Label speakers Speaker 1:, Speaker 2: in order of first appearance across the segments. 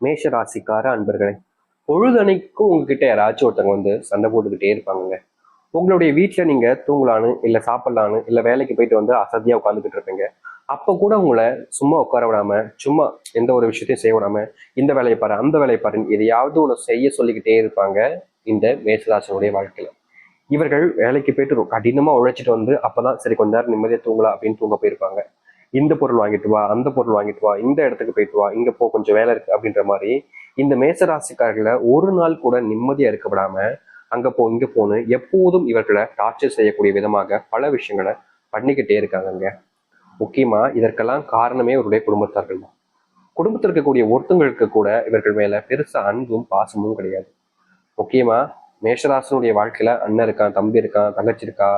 Speaker 1: மேஷ ராசிக்கார அன்பர்களே பொழுதனைக்கும் உங்ககிட்ட யாராச்சும் ஒருத்தவங்க வந்து சண்டை போட்டுக்கிட்டே இருப்பாங்க உங்களுடைய வீட்டில் நீங்கள் தூங்கலான்னு இல்லை சாப்பிட்லான்னு இல்லை வேலைக்கு போயிட்டு வந்து அசதியாக உட்காந்துக்கிட்டு இருப்பீங்க. அப்போ கூட உங்களை சும்மா உட்கார விடாம சும்மா எந்த ஒரு விஷயத்தையும் செய்ய விடாம இந்த வேலையை பாரு அந்த வேலையை பாருன்னு எதையாவது ஒன்று செய்ய சொல்லிக்கிட்டே இருப்பாங்க இந்த மேசராசனுடைய வாழ்க்கையில். இவர்கள் வேலைக்கு போயிட்டு கடினமாக உழைச்சிட்டு வந்து அப்போ தான் சரி கொஞ்ச நேரம் நிம்மதியாக தூங்கலாம் அப்படின்னு தூங்க போயிருப்பாங்க. இந்த பொருள் வாங்கிட்டு வா அந்த பொருள் வாங்கிட்டு வா இந்த இடத்துக்கு போயிட்டு வா இங்க போ கொஞ்சம் வேலை இருக்கு அப்படின்ற மாதிரி இந்த மேசராசிக்காரர்களை ஒரு நாள் கூட நிம்மதியா இருக்க விடாம அங்க போ இங்க போன்னு எப்போதும் இவர்களை டார்ச்சர் செய்யக்கூடிய விதமாக பல விஷயங்களை பண்ணிக்கிட்டே இருக்காங்கங்க. முக்கியமா இதற்கெல்லாம் காரணமே இவருடைய குடும்பத்தார்கள் தான். குடும்பத்தில் இருக்கக்கூடிய ஒருத்தங்களுக்கு கூட இவர்கள் மேல பெருசா அன்பும் பாசமும் கிடையாது. முக்கியமா மேஷராசனுடைய வாழ்க்கையில அண்ணன் இருக்கான் தம்பி இருக்கான் தங்கச்சி இருக்கா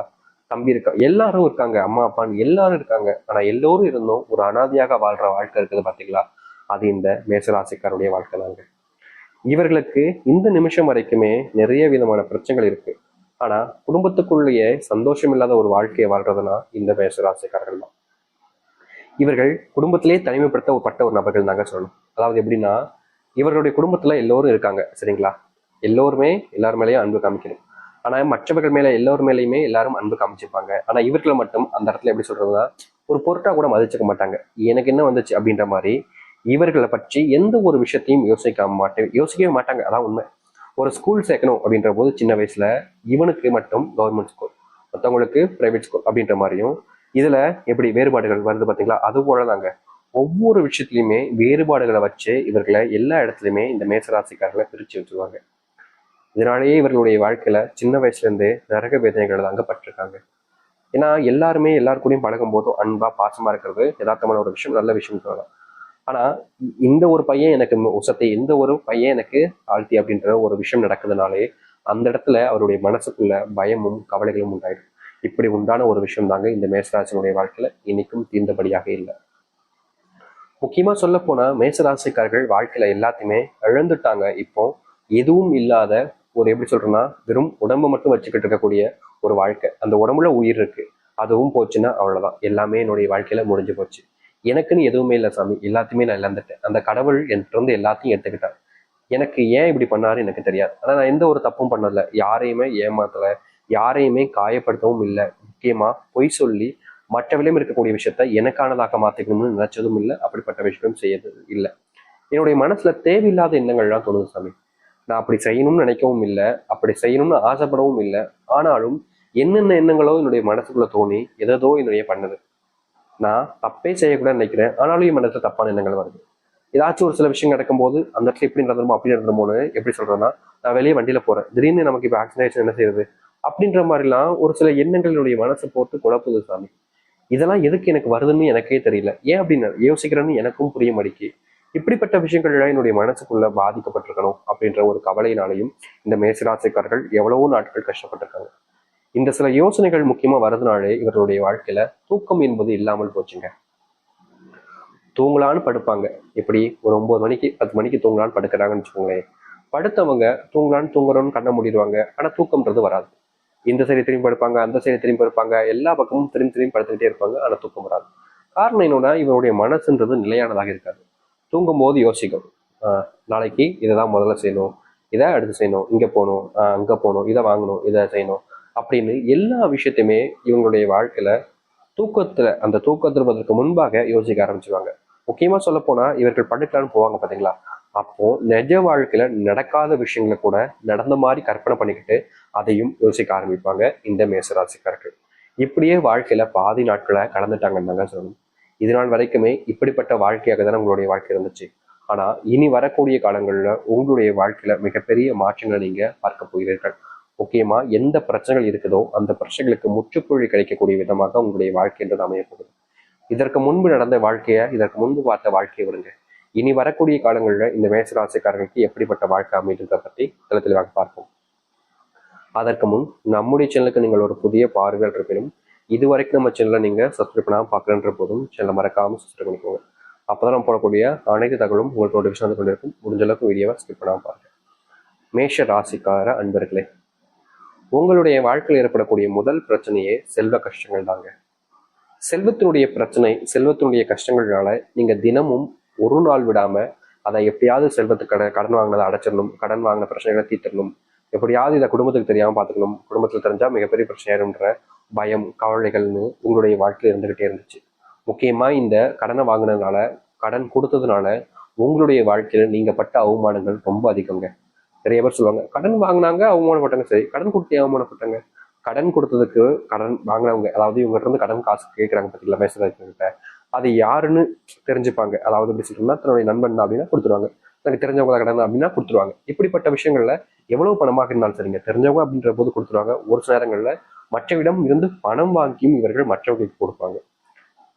Speaker 1: தம்பி இருக்கா எல்லாரும் இருக்காங்க அம்மா அப்பான்னு எல்லாரும் இருக்காங்க. ஆனா எல்லோரும் இருந்தும் ஒரு அனாதையாக வாழ்ற வாழ்க்கை இருக்குது பாத்தீங்களா? அது இந்த மேசராசிக்காருடைய வாழ்க்கை தாங்க. இவர்களுக்கு இந்த நிமிஷம் வரைக்குமே நிறைய விதமான பிரச்சனைகள் இருக்கு. ஆனா குடும்பத்துக்குள்ளேயே சந்தோஷம் இல்லாத ஒரு வாழ்க்கையை வாழ்றதுனா இந்த மேசராசிக்காரர்கள் தான். இவர்கள் குடும்பத்திலே தனிமைப்படுத்தப்பட்ட ஒரு நபர்கள் தாங்க சொல்லணும். அதாவது எப்படின்னா இவர்களுடைய குடும்பத்துல எல்லோரும் இருக்காங்க சரிங்களா? எல்லோருமே எல்லார் மேலேயும் அன்பு காமிக்கணும். ஆனால் மற்றவர்கள் மேலே எல்லோர் மேலேயுமே எல்லாரும் அன்பு காமிச்சிருப்பாங்க. ஆனால் இவர்களை மட்டும் அந்த இடத்துல எப்படி சொல்றதுன்னா ஒரு பொருட்டாக கூட மதிச்சுக்க மாட்டாங்க. எனக்கு என்ன வந்துச்சு அப்படின்ற மாதிரி இவர்களை பற்றி எந்த ஒரு விஷயத்தையும் யோசிக்க மாட்டேன் யோசிக்கவே மாட்டாங்க. அதான் உண்மை. ஒரு ஸ்கூல் சேர்க்கணும் அப்படின்ற போது சின்ன வயசுல இவனுக்கு மட்டும் கவர்மெண்ட் ஸ்கூல் மற்றவங்களுக்கு பிரைவேட் ஸ்கூல் அப்படின்ற மாதிரியும் இதுல எப்படி வேறுபாடுகள் வருது பார்த்தீங்களா? அது போலதாங்க. ஒவ்வொரு விஷயத்துலையுமே வேறுபாடுகளை வச்சு இவர்களை எல்லா இடத்துலையுமே இந்த மேசராசிக்காரர்களை பிரித்து வச்சுருவாங்க. இதனாலேயே இவர்களுடைய வாழ்க்கையில சின்ன வயசுல இருந்தே நரக வேதனைகள் தாங்க பட்டிருக்காங்க ஏன்னா எல்லாருமே எல்லார் கூடயும் பழகும் போதும் அன்பா பாசமா இருக்கிறது யதார்த்தமான ஒரு விஷயம் நல்ல விஷயம் சொல்லலாம். ஆனா இந்த ஒரு பையன் எனக்கு உசத்தை இந்த ஒரு பையன் எனக்கு ஆழ்த்தி அப்படின்ற ஒரு விஷயம் நடக்குதுனாலே அந்த இடத்துல அவருடைய மனசுக்குள்ள பயமும் கவலைகளும் உண்டாயிடும். இப்படி உண்டான ஒரு விஷயம் தாங்க இந்த மேசராசனுடைய வாழ்க்கையில இன்னைக்கும் தீர்ந்தபடியாக இல்லை. முக்கியமா சொல்ல போனா மேசராசிக்காரர்கள் வாழ்க்கையில எல்லாத்தையுமே இழந்துட்டாங்க. இப்போ எதுவும் இல்லாத ஒரு எப்படி சொல்றேன்னா வெறும் உடம்பு மட்டும் வச்சுக்கிட்டு இருக்கக்கூடிய ஒரு வாழ்க்கை. அந்த உடம்புல உயிர் இருக்கு. அதுவும் போச்சுன்னா அவ்வளவுதான். எல்லாமே என்னுடைய வாழ்க்கையில முடிஞ்சு போச்சு. எனக்குன்னு எதுவுமே இல்லை சாமி. எல்லாத்தையுமே நான் இழந்துட்டேன். அந்த கடவுள் என்கிட்ட இருந்து எல்லாத்தையும் எடுத்துக்கிட்டார் எனக்கு ஏன் இப்படி பண்ணாரு எனக்கு தெரியாது. ஆனா நான் எந்த ஒரு தப்பும் பண்ணல. யாரையுமே ஏமாத்தல. யாரையுமே காயப்படுத்தவும் இல்லை. முக்கியமா பொய் சொல்லி மற்றவிலையும் இருக்கக்கூடிய விஷயத்த எனக்கானதாக மாத்திக்கணும்னு நினைச்சதும் இல்லை. அப்படிப்பட்ட விஷயம் செய்யறது இல்லை. என்னுடைய மனசுல தேவையில்லாத எண்ணங்கள்லாம் தோணுது சாமி. நான் அப்படி செய்யணும்னு நினைக்கவும் இல்லை அப்படி செய்யணும்னு ஆசைப்படவும் இல்லை. ஆனாலும் என்னென்ன எண்ணங்களோ என்னுடைய மனசுக்குள்ள தோணி எதோ என்னுடைய பண்ணுது. நான் தப்பே செய்யக்கூடாதுன்னு நினைக்கிறேன். ஆனாலும் என் மனசுல தப்பான எண்ணங்கள் வருது. ஏதாச்சும் ஒரு சில விஷயம் நடக்கும்போது அந்த இடத்துல இப்படி நடந்துருமோ அப்படி நடந்துருமோன்னு எப்படி சொல்றேன்னா நான் வெளியே வண்டியில போறேன். திடீர்னு நமக்கு இப்போ ஆக்சிடென்ட் என்ன செய்யுது? அப்படின்ற மாதிரிலாம் ஒரு சில எண்ணங்கள் என்னுடைய மனசை போட்டு குழப்புது சாமி. இதெல்லாம் எதுக்கு எனக்கு வருதுன்னு எனக்கே தெரியல. ஏன் அப்படின்னு யோசிக்கிறேன்னு எனக்கும் புரிய மாட்டேங்குது. இப்படிப்பட்ட விஷயங்கள்லாம் என்னுடைய மனசுக்குள்ள பாதிக்கப்பட்டிருக்கணும் அப்படின்ற ஒரு கவலையினாலையும் இந்த மேசராசிக்காரர்கள் எவ்வளவோ நாட்கள் கஷ்டப்பட்டிருக்காங்க. இந்த சில யோசனைகள் முக்கியமா வரதுனாலே இவர்களுடைய வாழ்க்கையில தூக்கம் என்பது இல்லாமல் போச்சுங்க. தூங்கலான்னு படுப்பாங்க. இப்படி ஒரு ஒன்பது மணிக்கு பத்து மணிக்கு தூங்கலான்னு படுக்கிறாங்கன்னு வச்சுக்கோங்களேன். படுத்தவங்க தூங்கலான்னு தூங்குறோம்னு கண்ண மூடிடுவாங்க. ஆனா தூக்கம்ன்றது வராது. இந்த சைடு திரும்பி படுப்பாங்க அந்த சைடு திரும்பி படுப்பாங்க. எல்லா பக்கமும் திரும்பி திரும்பி படுத்துக்கிட்டே இருப்பாங்க. ஆனா தூக்கம் வராது. காரணம் என்னன்னா இவருடைய மனசுன்றது நிலையானதாக இருக்காது. தூங்கும் போது யோசிக்கும் நாளைக்கு இதை தான் முதல்ல செய்யணும். இதை அடுத்து செய்யணும். இங்கே போகணும். அங்கே போகணும். இதை வாங்கணும். இதை செய்யணும். அப்படின்னு எல்லா விஷயத்தையுமே இவங்களுடைய வாழ்க்கையில் தூக்கத்தில் அந்த தூக்கம் முன்பாக யோசிக்க ஆரம்பிச்சிருவாங்க. முக்கியமாக சொல்ல போனால் இவர்கள் படுக்கலான்னு போவாங்க பார்த்தீங்களா அப்போ நிஜ வாழ்க்கையில நடக்காத விஷயங்களை கூட நடந்த மாதிரி கற்பனை பண்ணிக்கிட்டு அதையும் யோசிக்க ஆரம்பிப்பாங்க இந்த மேசராசிக்காரர்கள். இப்படியே வாழ்க்கையில பாதி நாட்களை கடந்துட்டாங்கன்னு தாங்க சொல்லணும். இது நாள் வரைக்குமே இப்படிப்பட்ட வாழ்க்கையாக தான் உங்களுடைய வாழ்க்கை இருந்துச்சு. ஆனா இனி வரக்கூடிய காலங்கள்ல உங்களுடைய வாழ்க்கையில மிகப்பெரிய மாற்றங்களை நீங்கள் பார்க்க போகிறீர்கள். முக்கியமாக எந்த பிரச்சனைகள் இருக்குதோ அந்த பிரச்சனைகளுக்கு முற்றுப்புள்ளி கிடைக்கக்கூடிய விதமாக உங்களுடைய வாழ்க்கை என்றது போகுது. இதற்கு முன்பு நடந்த வாழ்க்கையை இதற்கு முன்பு பார்த்த வாழ்க்கையை விடுங்க. இனி வரக்கூடிய காலங்களில் இந்த மேசராசிக்காரர்களுக்கு எப்படிப்பட்ட வாழ்க்கை அமைன்றதை பற்றி தளத்தில் பார்ப்போம். அதற்கு முன் நம்முடைய சேனலுக்கு நீங்கள் ஒரு புதிய பார்வையாளர் இருப்பினும் இது வரைக்கும் நம்ம சேனலை நீங்க சப்ஸ்கிரைப் பண்ணாமல் பார்க்குறன்ற போதும் சேனலை மறக்காம சப்ஸ்கிரைப் பண்ணிக்கோங்க. அப்பதான் நம்ம போடக்கூடிய அனைத்து தகவலும் உங்களுக்கு நோட்டிஃபிகேஷன் வந்து கொண்டிருக்கும். முடிஞ்ச அளவுக்கு வீடியோவை ஸ்கிப் பண்ணாமல் பாருங்க. மேஷ ராசிக்கார அன்பர்களே உங்களுடைய வாழ்க்கையில் ஏற்படக்கூடிய முதல் பிரச்சனையே செல்வ கஷ்டங்கள் தாங்க. செல்வத்தினுடைய பிரச்சனை செல்வத்தினுடைய கஷ்டங்கள்னால நீங்க தினமும் ஒரு நாள் விடாம அதை எப்படியாவது செல்வத்துக்கு கடன் கடன் வாங்கினதை அடைச்சிடணும் கடன் வாங்கின பிரச்சனைகளை தீர்த்திடணும் எப்படியாவது இதை குடும்பத்துக்கு தெரியாம பார்த்துக்கணும். குடும்பத்தில் தெரிஞ்சா மிகப்பெரிய பிரச்சனையாயிருன்ற பயம் கவலைகள்னு உங்களுடைய வாழ்க்கையில் இருந்துக்கிட்டே இருந்துச்சு. முக்கியமாக இந்த கடனை வாங்கினதுனால கடன் கொடுத்ததுனால உங்களுடைய வாழ்க்கையில் நீங்கள் பட்ட அவமானங்கள் ரொம்ப அதிகங்க. நிறைய பேர் சொல்லுவாங்க கடன் வாங்கினாங்க அவமானப்பட்டாங்க. சரி கடன் கொடுத்து அவமானப்பட்டாங்க. கடன் கொடுத்ததுக்கு கடன் வாங்கினவங்க அதாவது இவங்ககிட்ட இருந்து கடன் காசு கேட்குறாங்க பார்த்தீங்களா பேசுகிறவங்ககிட்ட அது யாருன்னு தெரிஞ்சுப்பாங்க. அதாவது எப்படி சொல்றோம்னா தன்னுடைய நண்பன் தான் அப்படின்னா கொடுத்துருவாங்க. எனக்கு தெரிஞ்சவங்க கடன் அப்படின்னா கொடுத்துருவாங்க. இப்படிப்பட்ட விஷயங்கள்ல எவ்வளவு பணமாக இருந்தாலும் சரிங்க தெரிஞ்சவங்க அப்படின்ற போது கொடுத்துருவாங்க. ஒரு சில நேரங்களில் மற்றவிடம் இருந்து பணம் வாங்கியும் இவர்கள் மற்றவர்களுக்கு கொடுப்பாங்க.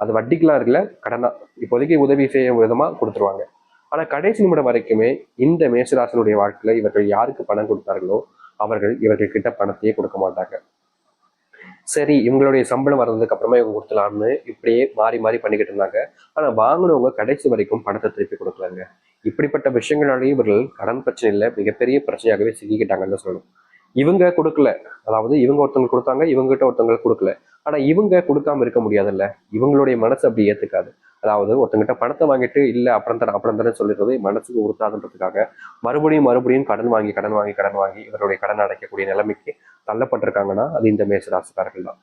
Speaker 1: அது வட்டிக்கெல்லாம் இருக்குல்ல? கடனா இப்போதைக்கு உதவி செய்யும் விதமா கொடுத்துருவாங்க. ஆனா கடைசி நிமிடம் வரைக்குமே இந்த மேசராசனுடைய வாழ்க்கையில இவர்கள் யாருக்கு பணம் கொடுத்தார்களோ அவர்கள் இவர்கள் கிட்ட பணத்தையே கொடுக்க மாட்டாங்க. சரி இவங்களுடைய சம்பளம் வர்றதுக்கு அப்புறமா இவங்க கொடுத்துலாம்னு இப்படியே மாறி மாறி பண்ணிக்கிட்டு இருந்தாங்க. ஆனா வாங்கினவங்க கடைசி வரைக்கும் பணத்தை திருப்பி கொடுக்கலாங்க. இப்படிப்பட்ட விஷயங்களாலேயே இவர்கள் கடன் பிரச்சனையில மிகப்பெரிய பிரச்சனையாகவே சிக்கிக்கிட்டாங்கன்னு சொல்லணும். இவங்க கொடுக்கல. அதாவது இவங்க ஒருத்தவங்க கொடுத்தாங்க இவங்ககிட்ட ஒருத்தவங்க கொடுக்கல. ஆனா இவங்க கொடுக்காம இருக்க முடியாதுல்ல. இவங்களுடைய மனசு அப்படி ஏத்துக்காது. அதாவது ஒருத்தங்கிட்ட பணத்தை வாங்கிட்டு இல்ல அப்புறம் தரேன் அப்புறம் தரேன் சொல்லிடுறது மனசுக்கு உறுத்தாதுன்றதுக்காக மறுபடியும் மறுபடியும் கடன் வாங்கி கடன் வாங்கி கடன் வாங்கி இவருடைய கடன் அடைக்கக்கூடிய நிலைமைக்கு தள்ளப்பட்டிருக்காங்கன்னா அது இந்த மேசராசிக்காரர்கள் தான்.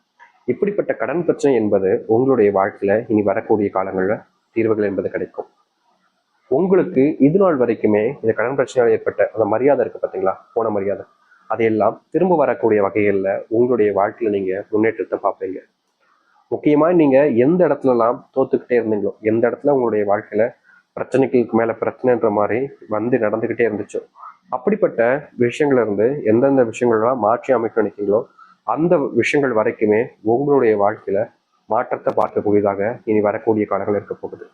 Speaker 1: இப்படிப்பட்ட கடன் பிரச்சனை என்பது உங்களுடைய வாழ்க்கையில இனி வரக்கூடிய காலங்கள்ல தீர்வுகள் என்பது கிடைக்கும். உங்களுக்கு இது நாள் வரைக்குமே இந்த கடன் பிரச்சனையால் ஏற்பட்ட அந்த மரியாதை இருக்கு பார்த்தீங்களா போன மரியாதை. அதையெல்லாம் திரும்ப வரக்கூடிய வகைகளில் உங்களுடைய வாழ்க்கையில் நீங்கள் முன்னேற்றத்தை பார்ப்பீங்க. முக்கியமாக நீங்கள் எந்த இடத்துலலாம் தோத்துக்கிட்டே இருந்தீங்களோ எந்த இடத்துல உங்களுடைய வாழ்க்கையில் பிரச்சனைகளுக்கு மேலே பிரச்சனைன்ற மாதிரி வந்து நடந்துக்கிட்டே இருந்துச்சோ அப்படிப்பட்ட விஷயங்கள்ல இருந்து எந்தெந்த விஷயங்கள்லாம் மாற்றி அமைக்க நினைக்கிறீங்களோ அந்த விஷயங்கள் வரைக்குமே உங்களுடைய வாழ்க்கையில மாற்றத்தை பார்க்கக்கூடியதாக இனி வரக்கூடிய காலங்கள் இருக்க போகுது.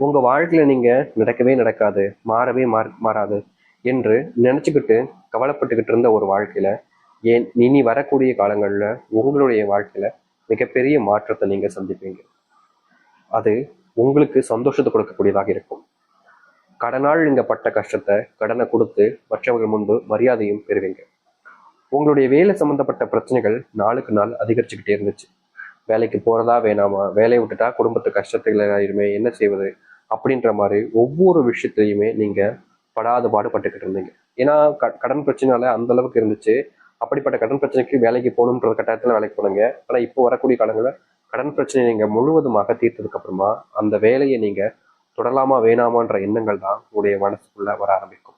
Speaker 1: உங்க வாழ்க்கையில நீங்க நடக்கவே நடக்காது மாறவே மாறாது. என்று நினச்சிக்கிட்டு கவலைப்பட்டுக்கிட்டு இருந்த ஒரு வாழ்க்கையில் ஏன் இனி வரக்கூடிய காலங்களில் உங்களுடைய வாழ்க்கையில் மிகப்பெரிய மாற்றத்தை நீங்கள் சந்திப்பீங்க. அது உங்களுக்கு சந்தோஷத்தை கொடுக்கக்கூடியதாக இருக்கும். கடனால் நீங்கள் பட்ட கஷ்டத்தை கடனை கொடுத்து மற்றவர்கள் முன்பு மரியாதையும் பெறுவீங்க. உங்களுடைய வேலை சம்மந்தப்பட்ட பிரச்சனைகள் நாளுக்கு நாள் அதிகரிச்சுக்கிட்டே இருந்துச்சு. வேலைக்கு போகிறதா வேணாமா? வேலையை விட்டுட்டா குடும்பத்து கஷ்டத்துல ஆயிருமே என்ன செய்வது? அப்படின்ற மாதிரி ஒவ்வொரு விஷயத்தையுமே நீங்கள் படாத பாடுபட்டுக்கிட்டு இருந்தீங்க. ஏன்னா க- கடன் பிரச்சனைனால அந்த அளவுக்கு இருந்துச்சு. அப்படிப்பட்ட கடன் பிரச்சனைக்கு வேலைக்கு போகணுன்ற கட்டாயத்துல வேலைக்கு போனீங்க. ஆனால் இப்போ வரக்கூடிய காலங்களில் கடன் பிரச்சனையை நீங்கள் முழுவதுமாக தீர்த்ததுக்கு அப்புறமா அந்த வேலையை நீங்க தொடரலாமா வேணாமான்ற எண்ணங்கள் தான் உங்களுடைய மனசுக்குள்ளே வர ஆரம்பிக்கும்.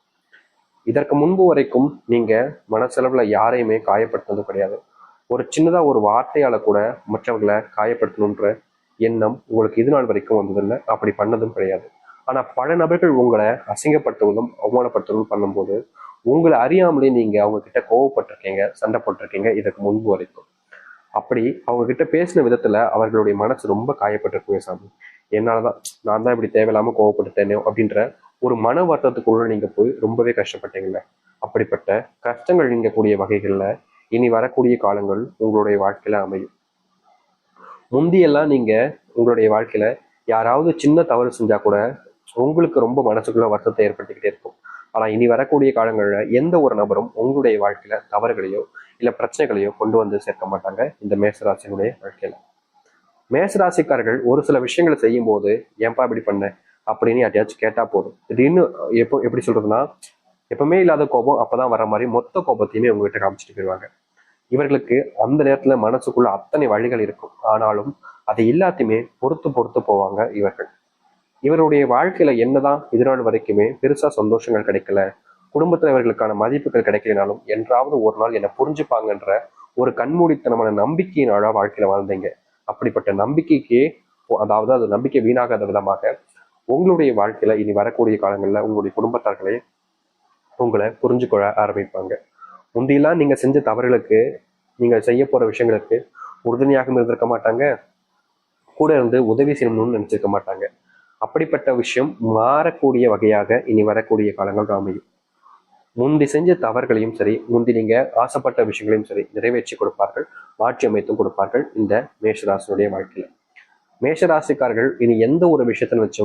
Speaker 1: இதற்கு முன்பு வரைக்கும் நீங்க மனசளவில் யாரையுமே காயப்படுத்தினது கிடையாது. ஒரு சின்னதா ஒரு வார்த்தையால கூட மற்றவர்களை காயப்படுத்தணுன்ற எண்ணம் உங்களுக்கு இது நாள் வரைக்கும் வந்ததில்லை. அப்படி பண்ணதும் கிடையாது. ஆனால் பல நபர்கள் உங்களை அசிங்கப்படுத்துவதும் அவமானப்படுத்துவதும் பண்ணும்போது உங்களை அறியாமலே நீங்க அவங்க கிட்ட கோவப்பட்டிருக்கீங்க சண்டை போட்டிருக்கீங்க இதற்கு முன்பு வரைக்கும். அப்படி அவங்க கிட்ட பேசின விதத்துல அவர்களுடைய மனசு ரொம்ப காயப்பட்டிருக்குங்க சாமி. என்னாலதான் நான் தான் இப்படி தேவையில்லாம கோவப்பட்டுட்டேனே அப்படின்ற ஒரு மன வருத்தத்துக்குள்ள நீங்க போய் ரொம்பவே கஷ்டப்பட்டீங்கல்ல. அப்படிப்பட்ட கஷ்டங்கள் நீங்கக்கூடிய வகைகள்ல இனி வரக்கூடிய காலங்கள் உங்களுடைய வாழ்க்கையில அமையும். முந்தியெல்லாம் நீங்க உங்களுடைய வாழ்க்கையில யாராவது சின்ன தவறு செஞ்சா கூட உங்களுக்கு ரொம்ப மனசுக்குள்ள வருத்தத்தை ஏற்பட்டுக்கிட்டே இருக்கும். ஆனா இனி வரக்கூடிய காலங்களில் எந்த ஒரு நபரும் உங்களுடைய வாழ்க்கையில தவறுகளையோ இல்ல பிரச்சனைகளையோ கொண்டு வந்து சேர்க்க மாட்டாங்க இந்த மேசராசினுடைய வாழ்க்கையில. மேசராசிக்காரர்கள் ஒரு சில விஷயங்களை செய்யும் போது ஏன்பா இப்படி பண்ண? அப்படின்னு யார்ட்டையாச்சும் கேட்டா போதும். திடீர்னு எப்போ எப்படி சொல்றதுன்னா எப்பவுமே இல்லாத கோபம் அப்பதான் வர மாதிரி மொத்த கோபத்தையுமே உங்ககிட்ட காமிச்சிட்டு போயிடுவாங்க இவர்களுக்கு அந்த நேரத்துல மனசுக்குள்ள அத்தனை வழிகள் இருக்கும். ஆனாலும் அதை எல்லாத்தையுமே பொறுத்து பொறுத்து போவாங்க இவர்கள். இவருடைய வாழ்க்கையில என்னதான் இது வரைக்குமே பெருசா சந்தோஷங்கள் கிடைக்கல குடும்பத்தில் இவர்களுக்கான மதிப்புகள் கிடைக்கலனாலும் என்றாவது ஒரு நாள் என்னை புரிஞ்சுப்பாங்கன்ற ஒரு கண்மூடித்தனமான நம்பிக்கையினால வாழ்க்கையில வாழ்ந்தீங்க. அப்படிப்பட்ட நம்பிக்கைக்கு அதாவது அது நம்பிக்கை வீணாகாத விதமாக உங்களுடைய வாழ்க்கையில இனி வரக்கூடிய காலங்களில் உங்களுடைய குடும்பத்தார்களே உங்களை புரிஞ்சு கொள்ள ஆரம்பிப்பாங்க. முந்தியெல்லாம் நீங்க செஞ்ச தவறுகளுக்கு நீங்க செய்ய போற விஷயங்களுக்கு உறுதுணையாகவும் இருந்திருக்க மாட்டாங்க. கூட இருந்து உதவி செய்யணும்னு நினைச்சிருக்க மாட்டாங்க. அப்படிப்பட்ட விஷயம் மாறக்கூடிய வகையாக இனி வரக்கூடிய காலங்கள் அமையும். முந்தி செஞ்ச தவறுகளையும் சரி முந்தி நீங்க ஆசைப்பட்ட விஷயங்களையும் சரி நிறைவேற்றி கொடுப்பார்கள் மாற்றி அமைத்தும் கொடுப்பார்கள் இந்த மேஷராசனுடைய வாழ்க்கையில. மேஷராசிக்காரர்கள் இனி எந்த ஒரு விஷயத்தில் வச்சும்